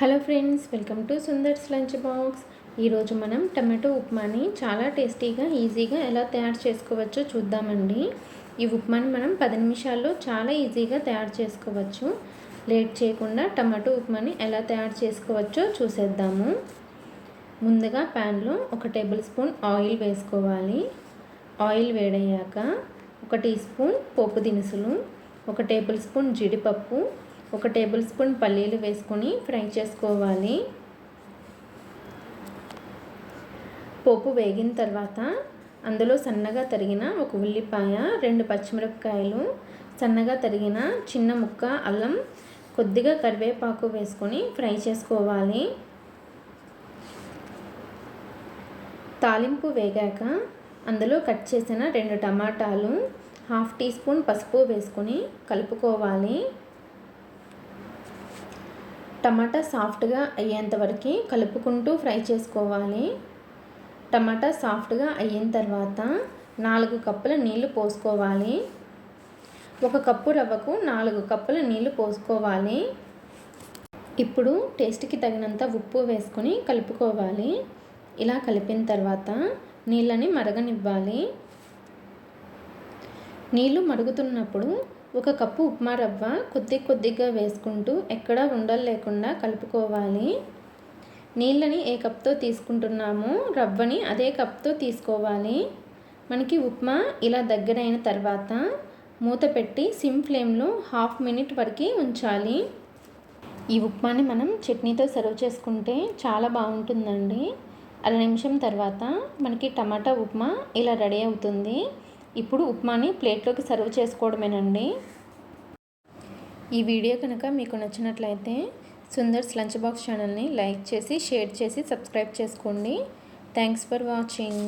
Hello friends welcome to Sundar's lunch box. ఈరోజు మనం tomato ఉప్మాని చాలా టేస్టీగా ఈజీగా ఎలా తయారు చేసుకోవచ్చో చూద్దామండి. ఈ ఉప్మాని మనం పది నిమిషాల్లో చాలా ఈజీగా తయారు చేసుకోవచ్చు. లేట్ చేయకుండా టమాటో ఉప్మాని ఎలా తయారు చేసుకోవచ్చో చూసేద్దాము. ముందుగా ప్యాన్లో ఒక టేబుల్ స్పూన్ ఆయిల్ వేసుకోవాలి. ఆయిల్ వేడయ్యాక ఒక టీ స్పూన్ పోపు దినుసులు ఒక టేబుల్ స్పూన్ జీడిపప్పు ఒక టేబుల్ స్పూన్ పల్లీలు వేసుకొని ఫ్రై చేసుకోవాలి. పోపు వేగిన తర్వాత అందులో సన్నగా తరిగిన ఒక ఉల్లిపాయ రెండు పచ్చిమిరపకాయలు సన్నగా తరిగిన చిన్న ముక్క అల్లం కొద్దిగా కరివేపాకు వేసుకొని ఫ్రై చేసుకోవాలి. తాలింపు వేగాక అందులో కట్ చేసిన రెండు టమాటాలు హాఫ్ టీ స్పూన్ పసుపు వేసుకొని కలుపుకోవాలి. టమాటా సాఫ్ట్గా అయ్యేంతవరకు కలుపుకుంటూ ఫ్రై చేసుకోవాలి. టమాటా సాఫ్ట్గా అయిన తర్వాత నాలుగు కప్పుల నీళ్ళు పోసుకోవాలి. ఒక కప్పు రవ్వకు నాలుగు కప్పుల నీళ్ళు పోసుకోవాలి. ఇప్పుడు టేస్ట్కి తగినంత ఉప్పు వేసుకొని కలుపుకోవాలి. ఇలా కలిపిన తర్వాత నీళ్ళని మరగనివ్వాలి. నీళ్ళు మరుగుతున్నప్పుడు ఒక కప్పు ఉప్మా రవ్వ కొద్ది కొద్దిగా వేసుకుంటూ ఎక్కడా ఉండలు లేకుండా కలుపుకోవాలి. నీళ్ళని ఏ కప్తో తీసుకుంటున్నామో రవ్వని అదే కప్తో తీసుకోవాలి. మనకి ఉప్మా ఇలా దగ్గరైన తర్వాత మూత పెట్టి సిమ్ ఫ్లేమ్లో హాఫ్ మినిట్ వరకు ఉంచాలి. ఈ ఉప్మాని మనం చట్నీతో సర్వ్ చేసుకుంటే చాలా బాగుంటుందండి. అర నిమిషం తర్వాత మనకి టమాటా ఉప్మా ఇలా రెడీ అవుతుంది. ఇప్పుడు ఉప్మాని ప్లేట్లోకి సర్వ్ చేసుకోవడమేనండి. ఈ వీడియో కనుక మీకు నచ్చినట్లయితే సుందర్స్ లంచ్ బాక్స్ ఛానల్ని లైక్ చేసి షేర్ చేసి సబ్స్క్రైబ్ చేసుకోండి. Thanks for watching.